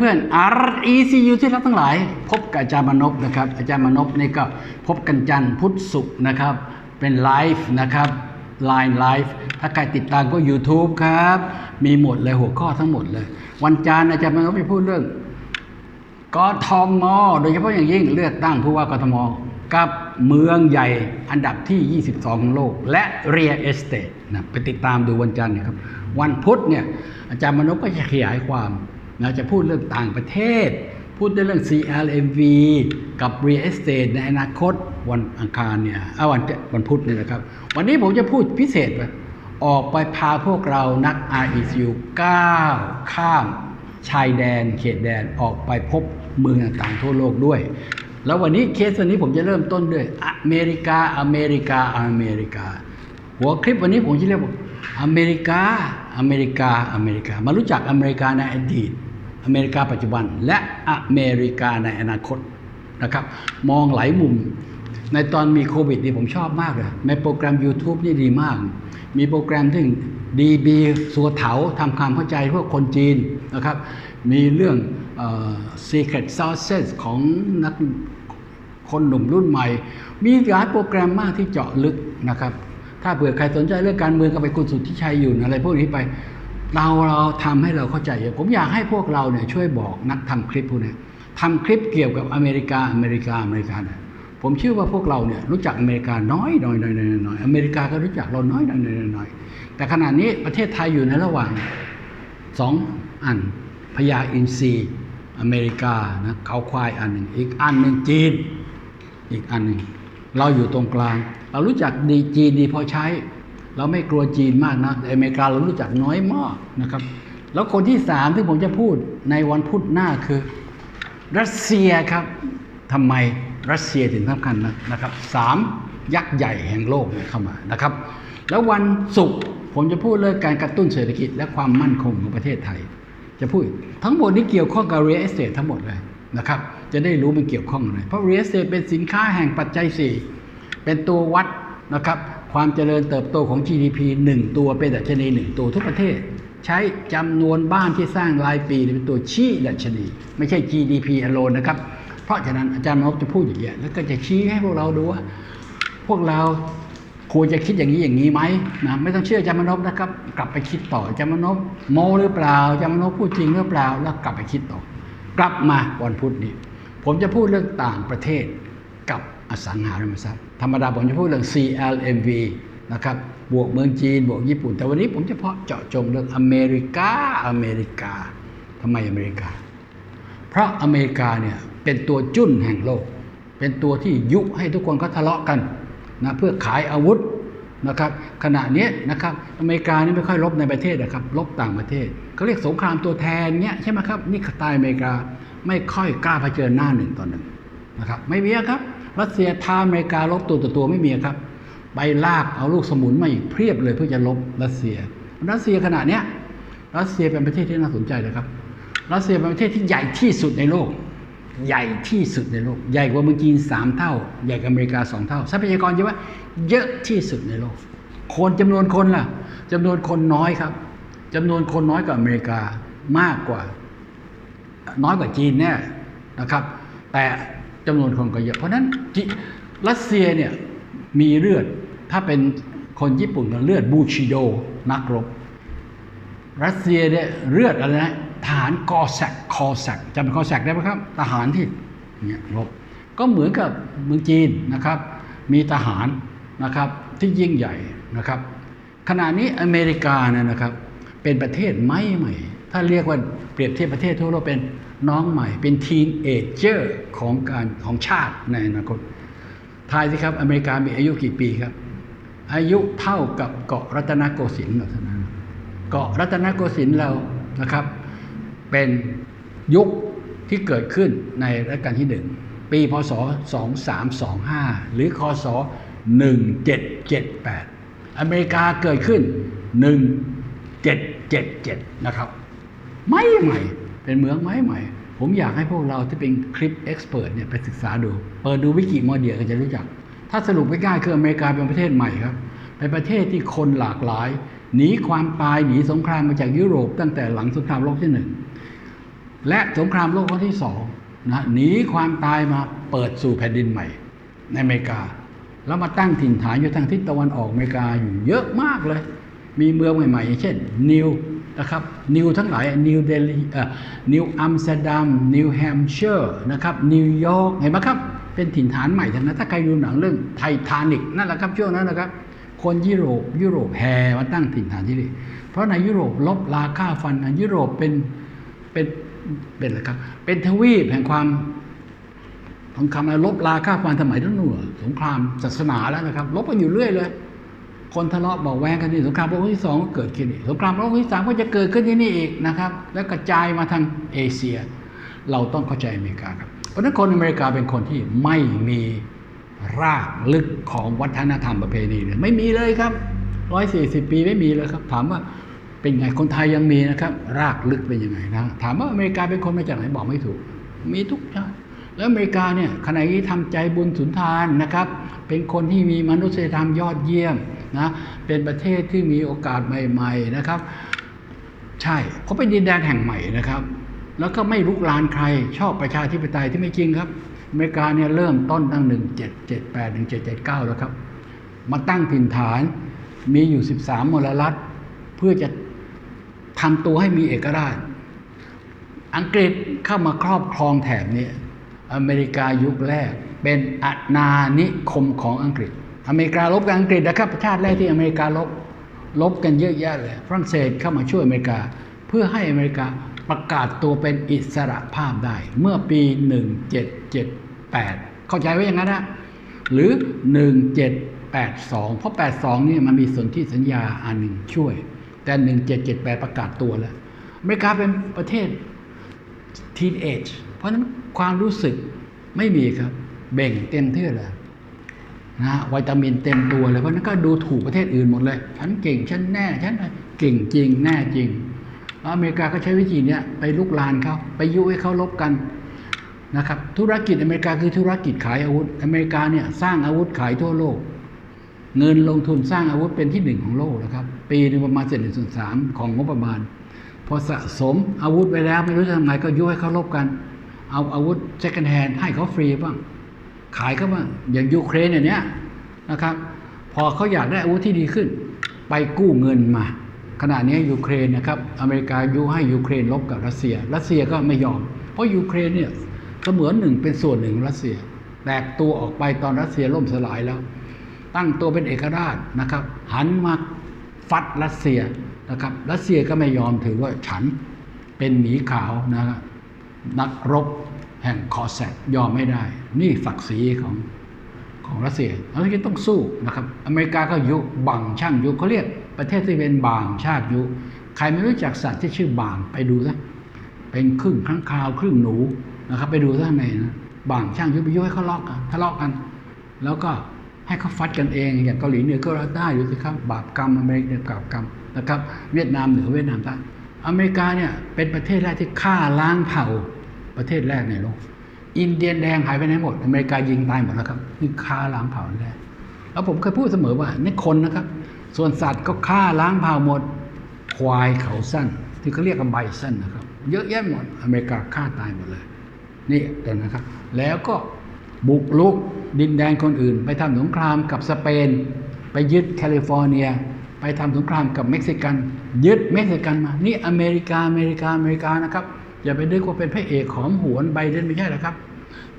เพื่อนๆ RECU ที่รักทั้งหลาย พบกับอาจารย์มนพนะครับ อาจารย์มนพนี่ก็พบกันจันทร์พุธศุกร์นะครับ เป็นไลฟ์นะครับ Line Live ถ้าใครติดตามก็ YouTube ครับ มีหมดเลยหัวข้อทั้งหมดเลย วันจันทร์อาจารย์มนพไปพูดเรื่องกทม โดยเฉพาะอย่างยิ่งเลือกตั้งผู้ว่ากทม กับเมืองใหญ่อันดับที่ 22 ของโลก และ Real Estate นะไปติดตามดูวันจันทร์นะครับ วันพุธเนี่ยอาจารย์มนพก็จะขยายความ นะจะพูดเรื่องต่างประเทศ พูดเรื่อง CLMV กับ Real Estate ในอนาคตวันอังคารเนี่ยอาวันวันพุธเนี่ยนะครับ วันนี้ผมจะพูดพิเศษไปออกไปพาพวกเรานัก RECU ก้าวข้ามชายแดนเขตแดนออกไปพบเมืองต่างๆทั่วโลกด้วย แล้ววันนี้เคสวันนี้ผมจะเริ่มต้นด้วย อเมริกา อเมริกา อเมริกา หัวคลิปวันนี้ผมจะเรียกว่าอเมริกา อเมริกา อเมริกา มารู้จักอเมริกาในอดีต อเมริกาปัจจุบัน และอเมริกาในอนาคตนะครับ มองหลายมุม ในตอนมีโควิดนี่ผมชอบมากเลยในโปรแกรม YouTube นี่ดีมาก มีโปรแกรมที่ดีบีสัวเถาทำความเข้าใจพวกคนจีนนะครับ มีเรื่องออ Secret Sauces ของนักคนหนุ่มรุ่นใหม่ มีหลายโปรแกรมมากที่เจาะลึกนะครับ ถ้าเผื่อใครสนใจเรื่องการเมืองก็ไปคุณสุทธิชัยอยู่อะไรพวกนี้ไป เราเราทำให้เราเข้าใจเยอะผมอยากให้พวกเราเนี่ยช่วยบอกนักทำคลิปพวกนี้ทำคลิปเกี่ยวกับอเมริกาอเมริกาอเมริกาเนี่ยผมเชื่อว่าพวกเราเนี่ยรู้จักอเมริกาน้อยน้อยน้อยน้อยน้อยอเมริกาก็รู้จักเราน้อยน้อยน้อยน้อยแต่ขณะนี้ประเทศไทยอยู่ในระหว่างสองอันพญาอินทรีอเมริกานะเขาควายอันหนึ่งอีกอันหนึ่งจีน อีกอันหนึ่งเราอยู่ตรงกลาง เรารู้จักดีจีนดีพอใช้ เราไม่กลัวจีนมากนะแต่อเมริกาเรารู้จักน้อยมากนะครับ แล้วคนที่สามที่ผมจะพูดในวันพุธหน้าคือ รัสเซียครับทำไมรัสเซียถึงสำคัญนะนะครับสามยักษ์ใหญ่แห่งโลกเข้ามานะครับ แล้ววันศุกร์ผมจะพูดเรื่องการกระตุ้นเศรษฐกิจและความมั่นคงของประเทศไทย จะพูดทั้งหมดนี้เกี่ยวข้องกับ real estate ทั้งหมดเลยนะครับจะได้รู้มันเกี่ยวข้องอะไรเพราะ real estate เป็นสินค้าแห่งปัจจัย 4 เป็นตัววัดนะครับ ความเจริญเติบโตของ GDP 1 ตัวเป็นดัชนี 1 ตัวทุกประเทศ ใช้จำนวนบ้านที่สร้างรายปีเป็นตัวชี้ดัชนี ไม่ใช่ GDP alone นะครับ เพราะฉะนั้นอาจารย์นพจะพูดอย่างนี้แล้วก็จะชี้ให้พวกเราดูว่า พวกเราควรจะคิดอย่างนี้อย่างนี้ไหมนะไม่ต้องเชื่ออาจารย์มนพนะครับ กลับไปคิดต่ออาจารย์มนพโมหรือเปล่าอาจารย์มนพพูดจริงหรือเปล่าแล้วกลับไปคิดต่อ กลับมาวันพุธนี้ ผมจะพูดเรื่องต่างประเทศกับอสังหาริมทรัพย์ ธรรมดาผมจะพูดเรื่อง CLMV นะครับบวกเมืองจีน บวกญี่ปุ่น แต่วันนี้ผมจะเพาะเจาะจงเรื่องอเมริกาอเมริกาทำไมอเมริกา เพราะอเมริกาเนี่ยเป็นตัวจุ้นแห่งโลก เป็นตัวที่ยุให้ทุกคนเขาทะเลาะกันนะเพื่อขายอาวุธนะครับขณะนี้นะครับอเมริกานี่ไม่ค่อยรบในประเทศนะครับรบต่างประเทศเขาเรียกสงครามตัวแทนเงี้ยใช่ไหมครับนี่สไตล์อเมริกาไม่ค่อยกล้าเผชิญหน้าหนึ่งต่อหนึ่งนะครับไม่มีครับ รัสเซียท้าอเมริการบตัวต่อตัวไม่มีครับ ไปลากเอาลูกสมุนมาอีกเพียบเลยเพื่อจะลบรัสเซีย รัสเซียขณะเนี้ยรัสเซียเป็นประเทศที่น่าสนใจเลยครับ รัสเซียเป็นประเทศที่ใหญ่ที่สุดในโลก ใหญ่ที่สุดในโลก ใหญ่กว่าเมืองจีนสามเท่า ใหญ่กว่าอเมริกาสองเท่า ทรัพยากรเยอะว่าเยอะที่สุดในโลก คนจำนวนคนล่ะจำนวนคนน้อยครับจำนวนคนน้อยกว่าอเมริกามากกว่า น้อยกว่าจีนแน่นะครับ แต่ จำนวนคนก็เยอะ เพราะนั้นรัสเซียเนี่ยมีเลือดถ้าเป็นคนญี่ปุ่นก็เลือดบูชิโดนักรบ รัสเซียเนี่ยเลือดอะไรนะทหารกอแซกคอแซกจำเป็นคอแซกได้ไหมครับทหารที่เนี่ยรบก็เหมือนกับเมืองจีนนะครับ มีทหารนะครับที่ยิ่งใหญ่นะครับ ขณะนี้อเมริกาเนี่ยนะครับ เป็นประเทศใหม่ใหม่ถ้าเรียกว่าเปรียบเทียบประเทศทั่วโลกเป็น น้องใหม่เป็นทีนเอเจอร์ของการของชาติในอนาคตทายสิครับ อเมริกามีอายุกี่ปีครับ อายุเท่ากับเกาะรัตนโกสินทร์เท่านั้นเกาะรัตนโกสินทร์เรานะครับ เป็นยุคที่เกิดขึ้นในรัชกาลที่หนึ่งปีพศ 2325 หรือคศ 1778 อเมริกาเกิดขึ้น 1777 นะครับ ไม่ใหม่ เป็นเมืองไม้ใหม่ ผมอยากให้พวกเราที่เป็นคลิปเอ็กซ์เพรสเนี่ยไปศึกษาดู เปิดดูวิกิมอเดียก็จะรู้จัก ถ้าสรุปง่ายๆคืออเมริกาเป็นประเทศใหม่ครับเป็นประเทศที่คนหลากหลายหนีความตายหนีสงครามมาจากยุโรป ตั้งแต่หลังสงครามโลกที่หนึ่งและสงครามโลกครั้งที่สองนะหนีความตายมาเปิดสู่แผ่นดินใหม่ ในอเมริกา แล้วมาตั้งถิ่นฐานอยู่ทางทิศตะวันออกอเมริกาอยู่เยอะมากเลย มีเมืองใหม่ๆเช่นนิว นะครับนิวทั้งหลายนิวเดลีนิวอัมสเตอร์ดัมนิวแฮมเชอร์นะครับนิวยอร์กเห็นไหมครับเป็นถิ่นฐานใหม่ทั้งนั้นถ้าใครดูหนังเรื่องไททานิกนั่นแหละครับช่วงนั้นนะครับคนยุโรปยุโรปแห่มาตั้งถิ่นฐานที่นี่เพราะในยุโรปลบราค่าฟันนยุโรปเป็นเป็นเป็นอะไรครับเป็นทวีปแห่งความสงครามลบราค่าฟันสมัยนั้นหนู่นสงครามศาสนาแล้วนะครับลบกันอยู่เรื่อยเลย คนทะเลาะเบอกแวงกันนี่สงครามโลกครั้งที่สองก็เกิดขึ้นอีกสงครามโลกครั้งที่สามก็จะเกิดขึ้นที่นี่อีกนะครับ แล้วกระจายมาทางเอเชีย เราต้องเข้าใจอเมริกาครับเพราะนั้นคนอเมริกาเป็นคนที่ไม่มีรากลึกของวัฒนธรรมประเพณีเลยไม่มีเลยครับร้อยสี่สิบปีไม่มีเลยครับ ถามว่าเป็นไงคนไทยยังมีนะครับ รากลึกเป็นยังไงนะถามว่าอเมริกาเป็นคนมาจากไหนบอกไม่ถูก มีทุกชาติแล้วอเมริกาเนี่ยขณะนี้ทำใจบุญสุนทานนะครับ เป็นคนที่มีมนุษยธรรมยอดเยี่ยม นะเป็นประเทศที่มีโอกาสใหม่ ๆนะครับ ใช่เขาเป็นดินแดนแห่งใหม่นะครับ แล้วก็ไม่ลุกลานใครชอบประชาธิปไตยที่ไม่จริงครับอเมริกาเนี่ยเริ่มต้นตั้งหนึ่งเจ็ดเจ็ดแปดหนึ่งเจ็ดเจ็ดเก้าแล้วครับ มาตั้งถิ่นฐานมีอยู่สิบสามมลรัฐเพื่อจะทำตัวให้มีเอกราช อังกฤษเข้ามาครอบครองแถบนี้อเมริกายุคแรกเป็นอาณานิคมของอังกฤษ อเมริการบกับอังกฤษนะครับชาติแรกที่อเมริการบลบกันเยอะแยะเลยฝรั่งเศสเข้ามาช่วยอเมริกา เพื่อให้อเมริกาประกาศตัวเป็นอิสระภาพได้ เมื่อปี 1778 เข้าใจไว้อย่างนั้นนะหรือ 1782 เพราะ 82เนี่ยมันมีสนธิสัญญาอันหนึ่งช่วย แต่ 1778 ประกาศตัวแล้วอเมริกาเป็นประเทศทีนเอจเพราะนั้นความรู้สึกไม่มีครับ เบ่งเต็มที่เลย นะวิตามินเต็มตัวเลยเพราะนั้นก็ดูถูกประเทศอื่นหมดเลย ฉันเก่งฉันแน่ฉันเก่งจริงแน่จริงอเมริกาก็ใช้วิธีนี้ไปลุกลานเขาไปยุให้เขาลบกันนะครับธุรกิจอเมริกาคือธุรกิจขายอาวุธ อเมริกาเนี่ยสร้างอาวุธขายทั่วโลก เงินลงทุนสร้างอาวุธเป็นที่หนึ่งของโลกนะครับ ปีหนึงประมาณเจ็ดส่วนสามของงบประมาณ พอสะสมอาวุธไปแล้วไม่รู้จะทำไงก็ยุให้เขาลบกัน เอาอาวุธ second hand ให้เขาฟรีบ้าง ขายเขาบ้างอย่างยูเครนอย่างเนี้ยนะครับ พอเขาอยากได้อาวุธที่ดีขึ้น ไปกู้เงินมา ขณะนี้ยูเครนนะครับอเมริกายุให้ยูเครนลบกับรัสเซีย รัสเซียก็ไม่ยอม เพราะยูเครนเนี่ยเสมือนหนึ่งเป็นส่วนหนึ่งรัสเซีย แตกตัวออกไปตอนรัสเซียล่มสลายแล้ว ตั้งตัวเป็นเอกราชนะครับ หันมาฟัดรัสเซียนะครับรัสเซียก็ไม่ยอมถือว่าฉันเป็นหมีขาวนะครับนักรบ แห่งคอแซกยอมไม่ได้ นี่ศักดิ์ศรีของของรัสเซียรัสเซียต้องสู้นะครับ อเมริกาก็ยุบังช่างยุเขาเรียกประเทศที่เป็นบางชาติยุ ใครไม่รู้จักสัตว์ที่ชื่อบางไปดูซะเป็นครึ่งข้างคาวครึ่งหนูนะครับ ไปดูซะข้างในนะบางช่างยุไปยุให้เขาลอกกันทะเลาะกัน แล้วก็ให้เขาฟัดกันเอง อย่างเกาหลีเหนือก็ได้อยู่สิครับ บาปกรรมอเมริกาบาปกรรมนะครับ เวียดนามเหนือเวียดนามใต้อเมริกาเนี่ยเป็นประเทศแรกที่ฆ่าล้างเผ่า ประเทศแรกในโลก อินเดียนแดงหายไปไหนหมด อเมริกายิงตายหมดแล้วครับนี่ฆ่าล้างเผ่าแรกแล้วผมเคยพูดเสมอว่านี่คนนะครับ ส่วนสัตว์ก็ฆ่าล้างเผ่าหมด ควายเขาสั้น ที่เขาเรียกกันไบสั้นนะครับ เยอะแยะหมด อเมริกาฆ่าตายหมดเลย นี่เดี๋ยวนะครับ แล้วก็บุกลุกดินแดนคนอื่น ไปทำสงครามกับสเปน ไปยึดแคลิฟอร์เนีย ไปทำสงครามกับเม็กซิกัน ยึดเม็กซิกันมา นี่อเมริกาอเมริกาอเมริกานะครับ อย่าไปนึกว่าเป็นพระเอกหอมหวนไบเดนไม่ใช่หรอกครับ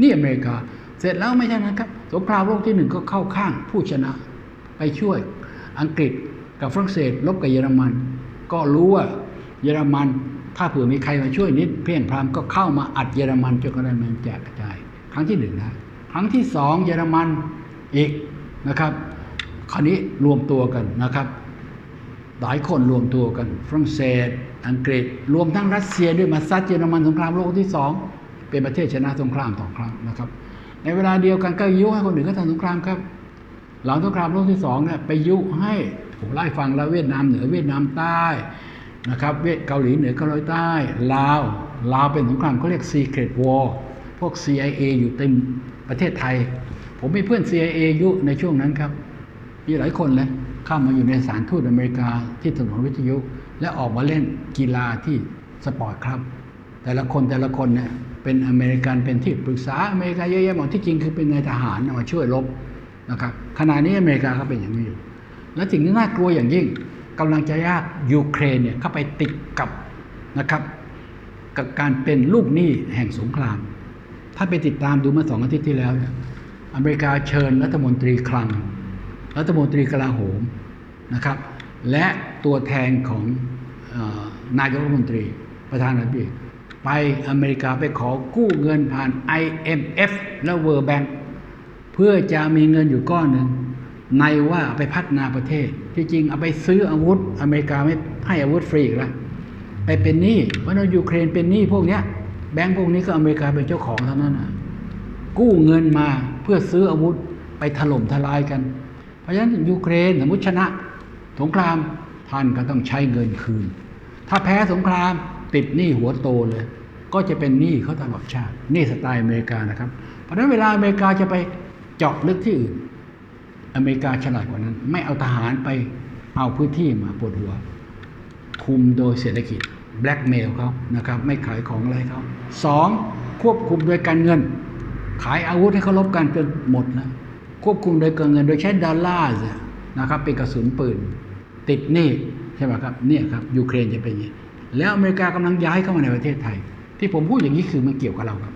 นี่อเมริกา เสร็จแล้วไม่ใช่นะครับสงครามโลกที่หนึ่งก็เข้าข้างผู้ชนะ ไปช่วยอังกฤษกับฝรั่งเศสลบกับเยอรมัน ก็รู้ว่าเยอรมัน ถ้าเผื่อมีใครมาช่วยนิดเพียงพรามก็เข้ามาอัดเยอรมันจนกระทั่งมันแจกกระจาย ครั้งที่หนึ่งนะครั้งที่สองเยอรมันอีกนะครับ คราวนี้รวมตัวกันนะครับ หลายคนรวมตัวกัน ฝรั่งเศส อังกฤษ รวมทั้งรัสเซียด้วยมาซัดเยอรมันสงครามโลกที่สองเป็นประเทศชนะสงครามสองครั้งนะครับ ในเวลาเดียวกันก็ยุให้คนอื่นก็ทำสงครามครับ หลังสงครามโลกที่สองเนี่ยไปยุให้ผมไล่ฟังแล้วเวียดนามเหนือเวียดนามใต้นะครับเวียดเกาหลีเหนือเกาหลีใต้ลาวลาวเป็นสงครามเขาเรียก Secret War พวก CIA อยู่เต็มประเทศไทย ผมมีเพื่อน CIA ยุในช่วงนั้นครับ มีหลายคนเลย เข้ามาอยู่ในสถารทูตอเมริกาที่ถนนวิทยุ และออกมาเล่นกีฬาที่สปอร์ตครับ แต่ละคนแต่ละคนเนี่ยเป็นอเมริกันเป็นที่ปรึกษาอเมริกาเยอะแยะหมดที่จริงคือเป็นนายทหารมาช่วยรบนะครับขณะนี้อเมริกาก็เป็นอย่างนี้อยู่ และสิ่งที่น่ากลัวอย่างยิ่งกำลังจะยากยูเครนเนี่ยเข้าไปติดกับนะครับ กับการเป็นลูกหนี้แห่งสงคราม ถ้าไปติดตามดูเมื่อสองอาทิตย์ที่แล้วเนี่ยอเมริกาเชิญรัฐมนตรีคลัง รัฐมนตรีกลาโหมนะครับ และตัวแทนของอนายกรัฐมนตรีประธานาธิบดีไปอเมริกาไปขอกู้เงินผ่าน IMF และ World Bank เพื่อจะมีเงินอยู่ก้อนหนึ่งในว่าไปพัฒนาประเทศ ที่จริงเอาไปซื้ออาวุธอเมริกาไม่ให้อาวุธฟรีแล้วไปเป็นหนี้เพราะว่ายูเครนเป็นหนี้พวกเนี้ยแบงก์พวกนี้ก็อเมริกาเป็นเจ้าของเท่านั้นนะกู้เงินมาเพื่อซื้ออาวุธไปถล่มทลายกัน ราะฉะนั้นยูเครนสมมติชนะ สงครามท่านก็ต้องใช้เงินคืน ถ้าแพ้สงครามติดหนี้หัวโตเลย ก็จะเป็นหนี้เขาตลอดชาติหนี่สไตล์อเมริกานะครับ เพราะฉะนั้นเวลาอเมริกาจะไปเจาะลึกที่อื่น อเมริกาฉลาดกว่านั้น ไม่เอาทหารไปเอาพื้นที่มาปวดหัว คุมโดยเศรษฐกิจแบล็กเมลเขานะครับ ไม่ขายของอะไรเขาสองควบคุมโดยการเงิน ขายอาวุธให้เขาลบกันจนหมดนะ ควบคุมโดยการเงินโดยใช้ดอลลาร์นะครับเป็นกระสุนปืน ติดหนี้ใช่ไหมครับเนี่ยครับยูเครนจะเป็นอย่างนี้แล้วอเมริกากำลังย้ายเข้ามาในประเทศไทย ที่ผมพูดอย่างนี้คือมันเกี่ยวกับเราครับ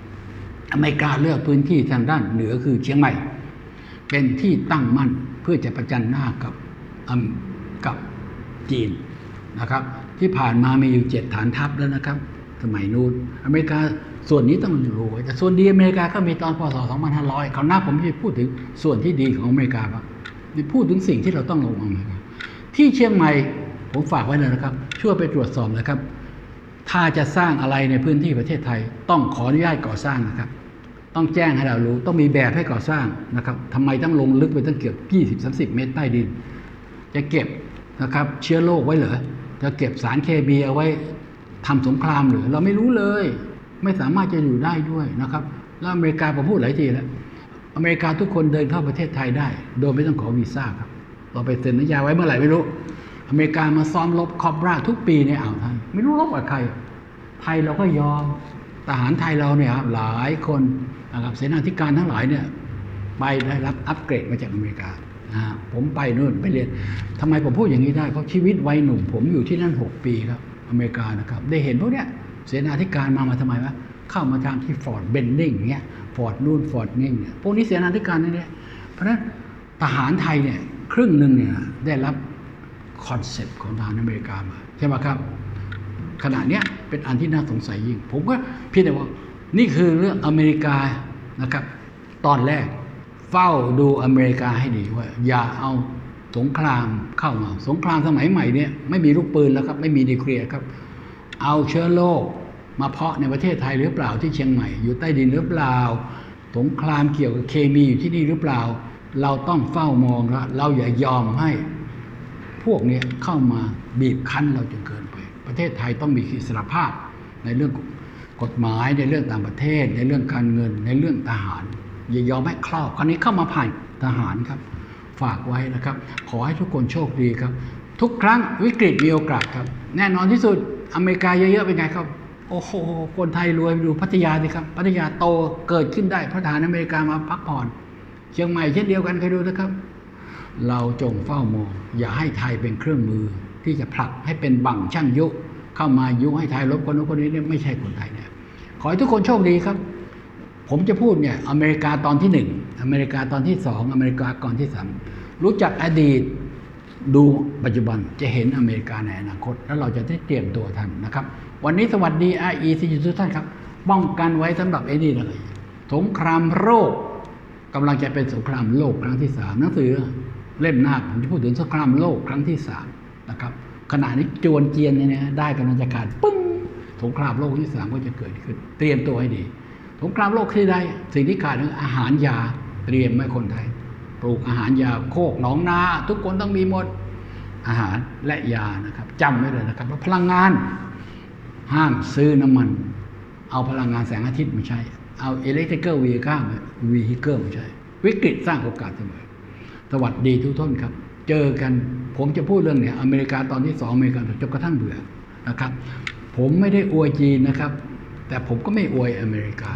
อเมริกาเลือกพื้นที่ทางด้านเหนือคือเชียงใหม่ เป็นที่ตั้งมั่นเพื่อจะประจันหน้ากับอำกับจีนนะครับ ที่ผ่านมามีอยู่เจ็ดฐานทัพแล้วนะครับ สมัยนู้นอเมริกาส่วนนี้ต้องรู้แต่ส่วนดีอเมริกาก็มีตอนพศ 2500เขาวหน้าผมจะพูดถึงส่วนที่ดีของอเมริกาบ้างนี่พูดถึงสิ่งที่เราต้องระวังที่เชียงใหม่ผมฝากไว้เลยนะครับช่วยไปตรวจสอบนะครับ ถ้าจะสร้างอะไรในพื้นที่ประเทศไทย ต้องขออนุญาตก่อสร้างนะครับ ต้องแจ้งให้เรารู้ ต้องมีแบบให้ก่อสร้างนะครับทำไมต้องลงลึกไปตั้งเกือบ 20 30 เมตรใต้ดิน จะเก็บนะครับเชื้อโรคไว้เหรอจะเก็บสารเคมีเอาไว้ ทำสงครามหรือเราไม่รู้เลย ไม่สามารถจะอยู่ได้ด้วยนะครับ แล้วอเมริกาผมพูดหลายทีแล้ว อเมริกาทุกคนเดินเข้าประเทศไทยได้ โดยไม่ต้องขอวีซ่าครับ เราไปเซ็นสัญญาไว้เมื่อไหร่ไม่รู้ อเมริกามาซ้อมรบคอบราทุกปีในอ่าวไทย ไม่รู้รบกับใคร ไทยเราก็ยอมทหารไทยเราเนี่ยครับหลายคนนะครับเสนาธิการทั้งหลายเนี่ยไปได้รับอัปเกรดมาจากอเมริกานะผมไปนู่นไปเรียนทำไมผมพูดอย่างนี้ได้ เพราะชีวิตวัยหนุ่มผมอยู่ที่นั่น 6 ปีครับ อเมริกานะครับ ได้เห็นพวกเนี้ยเสนาธิการมามาทำไมวะเข้ามาทางที่ฟอร์ดเบนนิงเงี้ยฟอร์ดนู่นฟอร์ดนี่เนี่ยพวกนี้เสนาธิการนี่เนี่ยเพราะฉะนั้นทหารไทยเนี่ยครึ่งหนึ่งเนี่ยได้รับคอนเซปต์ของทหารอเมริกามาใช่ไหมครับขณะเนี้ยเป็นอันที่น่าสงสัยยิ่ง ผมก็เพียงแต่ว่านี่คือเรื่องอเมริกานะครับ ตอนแรกเฝ้าดูอเมริกาให้ดีว่า อย่าเอา สงครามเข้ามา สงครามสมัยใหม่เนี่ยไม่มีลูกปืนแล้วครับ ไม่มีนิวเคลียร์ครับ เอาเชื้อโรคมาเพาะในประเทศไทยหรือเปล่าที่เชียงใหม่ อยู่ใต้ดินหรือเปล่า สงครามเกี่ยวกับเคมีอยู่ที่นี่หรือเปล่า เราต้องเฝ้ามองว่าเราอย่ายอมให้ พวกเนี้ยเข้ามาบีบคั้นเราจนเกินไป ประเทศไทยต้องมีอิสรภาพในเรื่องกฎหมายในเรื่องต่างประเทศ ในเรื่องการเงิน ในเรื่องทหาร อย่ายอมให้ครอบคราวนี้เข้ามาผ่านทหารครับ ฝากไว้นะครับ ขอให้ทุกคนโชคดีครับ ทุกครั้งวิกฤตมีโอกาสครับ แน่นอนที่สุดอเมริกาเยอะๆเป็นไงครับ โอ้โห คนไทยรวยไปดูพัทยาสิครับ พัทยาโตเกิดขึ้นได้เพราะทหารอเมริกามาพักผ่อนเชียงใหม่เช่นเดียวกันเคยดูนะครับ เราจงเฝ้ามอง อย่าให้ไทยเป็นเครื่องมือที่จะผลักให้เป็นบังช่างยุเข้ามายุให้ไทยลบคนโน้นคนนี้เนี่ยไม่ใช่คนไทยเนี่ยขอให้ทุกคนโชคดีครับ ผมจะพูดเนี่ยอเมริกาตอนที่หนึ่งอเมริกาตอนที่สองอเมริกาก่อนที่สามรู้จักอดีตดูปัจจุบันจะเห็นอเมริกาในอนาคต แล้วเราจะได้เตรียมตัวทันนะครับ วันนี้สวัสดีไอเอซีทุกท่านครับ ป้องกันไว้สำหรับไอ้นี่เลยสงครามโรคกำลังจะเป็นสงครามโลกครั้งที่สามหนังสือเล่มหน้าผมจะพูดถึงสงครามโลกครั้งที่สามนะครับ ขณะนี้จวนเจียนเนี่ยได้กำลังจะขาดปึ้งสงครามโลกที่สามก็จะเกิดขึ้น เตรียมตัวให้ดี สงครามโลกที่ใดสิ่งที่ขาดคืออาหารยาเตรียมไว้คนไทย ปลูกอาหารยาโคกหนองนา ทุกคนต้องมีหมดอาหารและยานะครับจำไว้เลยนะครับว่าพลังงาน ห้ามซื้อน้ำมัน เอาพลังงานแสงอาทิตย์มาใช้ เอา electrical vehicle มา vehicle มาใช้ วิกฤตสร้างโอกาสเสมอสวัสดีทุกท่านครับ เจอกันผมจะพูดเรื่องเนี่ยอเมริกาตอนที่สองอเมริกาจนกระทั่งเบื่อนะครับ ผมไม่ได้อวยจีนนะครับ แต่ผมก็ไม่อวยอเมริกา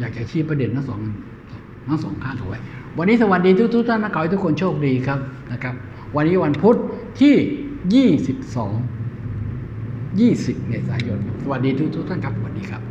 อยากจะชี้ประเด็นทั้งสองทั้งสองข้างเอาไว้ วันนี้สวัสดีทุกทุกท่านนะขอให้ทุกคนโชคดีครับนะครับ วันนี้วันพุธที่ 22 20 เมษายน สวัสดีทุกทุกท่านครับสวัสดีครับ